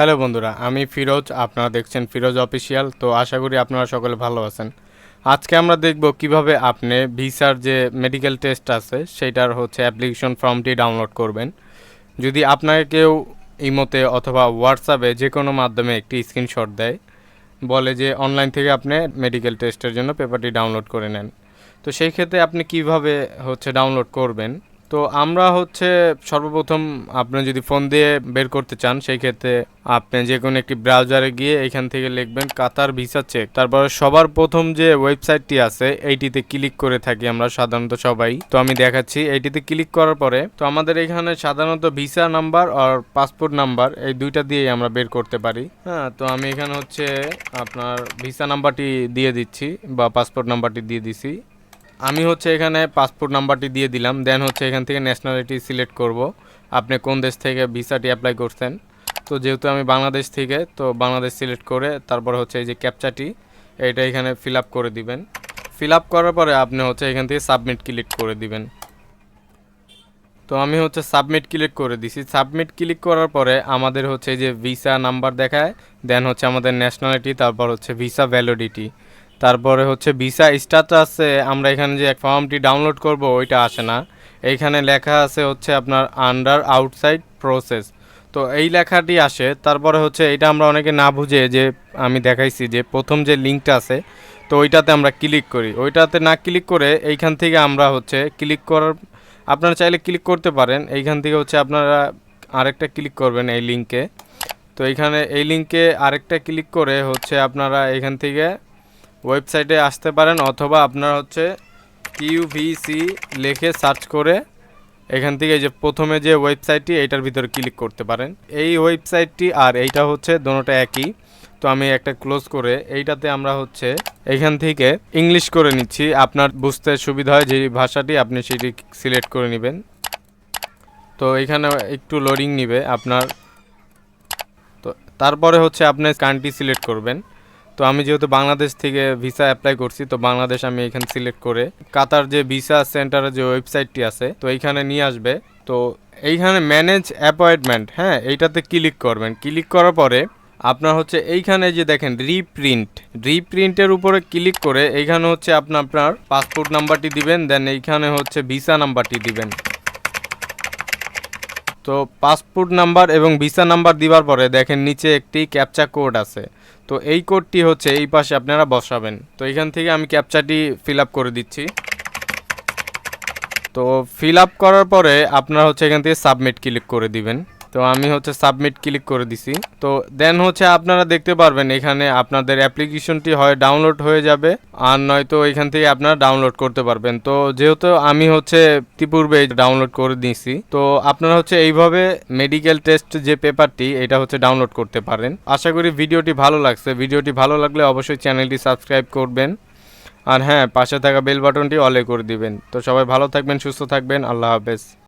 Hello বন্ধুরা, আমি ফিরোজ, আপনারা দেখছেন ফিরোজ অফিসিয়াল, তো আশা করি আপনারা সকলে ভালো আছেন। আজকে আমরা দেখব কীভাবে আপনি ভিসার যে মেডিকেল টেস্ট আছে, সেটার হচ্ছে অ্যাপ্লিকেশন ফর্মটি ডাউনলোড করবেন। যদি আপনাকে কেউ ইমোতে অথবা হোয়াটসঅ্যাপে যে কোনো মাধ্যমে একটি স্ক্রিনশট দেয়, বলে যে অনলাইন থেকে আপনি মেডিকেল টেস্টের জন্য পেপারটি ডাউনলোড করে নেন। তো সেই ক্ষেত্রে আপনি কীভাবে হচ্ছে ডাউনলোড করবেন তো আমরা হচ্ছে সর্বপ্রথম আপনি যদি ফোন দিয়ে বের করতে চান, সেই ক্ষেত্রে আপনি যে কোনো একটি ব্রাউজারে গিয়ে এখান থেকে লিখবেন কাতার ভিসা চেক। তারপরে সবার প্রথম যে ওয়েবসাইটটি আছে, এইটিতে ক্লিক করে থাকি আমরা সাধারণত সবাই। তো আমি দেখাচ্ছি, এইটিতে ক্লিক করার পরে তো আমাদের এখানে সাধারণত ভিসা নাম্বার আর পাসপোর্ট নাম্বার, এই দুইটা দিয়েই আমরা বের করতে পারি। হ্যাঁ তো আমি এখানে হচ্ছে আপনার ভিসা নাম্বারটি দিয়ে দিচ্ছি বা পাসপোর্ট নাম্বারটি দিয়ে দিছি। আমি হচ্ছে এখানে পাসপোর্ট নাম্বারটি দিয়ে দিলাম দেন হচ্ছে এখান থেকে ন্যাশনালিটি সিলেক্ট করব। আপনি কোন দেশ থেকে ভিসাটি অ্যাপ্লাই করছেন? তো যেহেতু আমি বাংলাদেশ থেকে, তো বাংলাদেশ সিলেক্ট করে তারপর হচ্ছে এই যে ক্যাপচাটি এটা এখানে ফিল আপ করে দিবেন। ফিল আপ করার পরে আপনি হচ্ছে এখান থেকে সাবমিট ক্লিক করে দিবেন। তো আমি হচ্ছে সাবমিট ক্লিক করে দিছি। সাবমিট ক্লিক করার পরে আমাদের হচ্ছে এই যে ভিসা নাম্বার দেখায় দেন হচ্ছে আমাদের ন্যাশনালিটি তারপর হচ্ছে ভিসা ভ্যালিডিটি তারপরে হচ্ছে ভিসা স্ট্যাটাসে আমরা এখানে যে ফর্মটি ডাউনলোড করব, ওইটা আসে না। এইখানে লেখা আছে হচ্ছে আপনার আন্ডার আউটসাইড প্রসেস তো এই লেখাটি আসে, তারপরে হচ্ছে এটা আমরা অনেকে না বুঝে যে আমি দেখাইছি যে প্রথম যে লিঙ্কটা আছে, তো ওইটাতে আমরা ক্লিক করি। ওইটাতে না ক্লিক করে এইখান থেকে আমরা হচ্ছে ক্লিক করার, আপনারা চাইলে ক্লিক করতে পারেন। এইখান থেকে হচ্ছে আপনারা আরেকটা ক্লিক করবেন এই লিঙ্কে তো এইখানে এই লিঙ্কে আরেকটা ক্লিক করে হচ্ছে আপনারা এখান থেকে ওয়েবসাইটে আসতে পারেন অথবা আপনার হচ্ছে কিউভিসি লিখে সার্চ করে এখান থেকে যে প্রথমে যে ওয়েবসাইটটি, এইটার ভিতরে ক্লিক করতে পারেন। এই ওয়েবসাইটটি আর এইটা হচ্ছে দোনোটা একই। তো আমি একটা ক্লোজ করে এইটাতে আমরা হচ্ছে এখান থেকে ইংলিশ করে নিচ্ছি। আপনার বুঝতে সুবিধা হয় যে ভাষাটি আপনি সেটি সিলেক্ট করে নেবেন। তো এখানে একটু লোডিং নিবে আপনার। তো তারপরে হচ্ছে আপনি কান্ট্রি সিলেক্ট করবেন। তো আমি যেহেতু বাংলাদেশ থেকে ভিসা অ্যাপ্লাই করছি, তো বাংলাদেশ আমি এখানে সিলেক্ট করে কাতার যে ভিসা সেন্টারের যে ওয়েবসাইটটি আছে, তো এইখানে নিয়ে আসবে। তো এইখানে ম্যানেজ অ্যাপয়েন্টমেন্ট হ্যাঁ এইটাতে ক্লিক করবেন। ক্লিক করার পরে আপনার হচ্ছে এইখানে যে দেখেন রিপ্রিন্ট রিপ্রিন্টের উপরে ক্লিক করে এইখানে হচ্ছে আপনার আপনার পাসপোর্ট নাম্বারটি দিবেন দেন এইখানে হচ্ছে ভিসা নাম্বারটি দিবেন। তো পাসপোর্ট নাম্বার এবং ভিসা নাম্বার দিবার পরে দেখেন নিচে একটি ক্যাপচা কোড আছে। তো এই কোডটি হচ্ছে এই পাশে আপনারা বসাবেন। তো এখান থেকে আমি ক্যাপচাটি ফিল আপ করে দিচ্ছি। তো ফিল আপ করার পরে আপনারা হচ্ছে এখান থেকে সাবমিট ক্লিক করে দিবেন। তো আমি হচ্ছে সাবমিট ক্লিক করে দিছি। তো দেন হচ্ছে আপনারা দেখতে পারবেন এখানে আপনাদের অ্যাপ্লিকেশনটি হয় ডাউনলোড হয়ে যাবে, আর নয়তো এখান থেকে আপনারা ডাউনলোড করতে পারবেন। তো যেহেতু আমি হচ্ছে ইতিপূর্বে ডাউনলোড করে দিয়েছি তো আপনারা হচ্ছে এইভাবে মেডিকেল টেস্ট যে পেপারটি এটা হচ্ছে ডাউনলোড করতে পারেন। আশা করি ভিডিওটি ভালো লাগছে। ভিডিওটি ভালো লাগলে অবশ্যই চ্যানেলটি সাবস্ক্রাইব করবেন। আর হ্যাঁ পাশে থাকা বেল বাটনটি অলে করে দিবেন। তো সবাই ভালো থাকবেন, সুস্থ থাকবেন। আল্লাহ হাফেজ।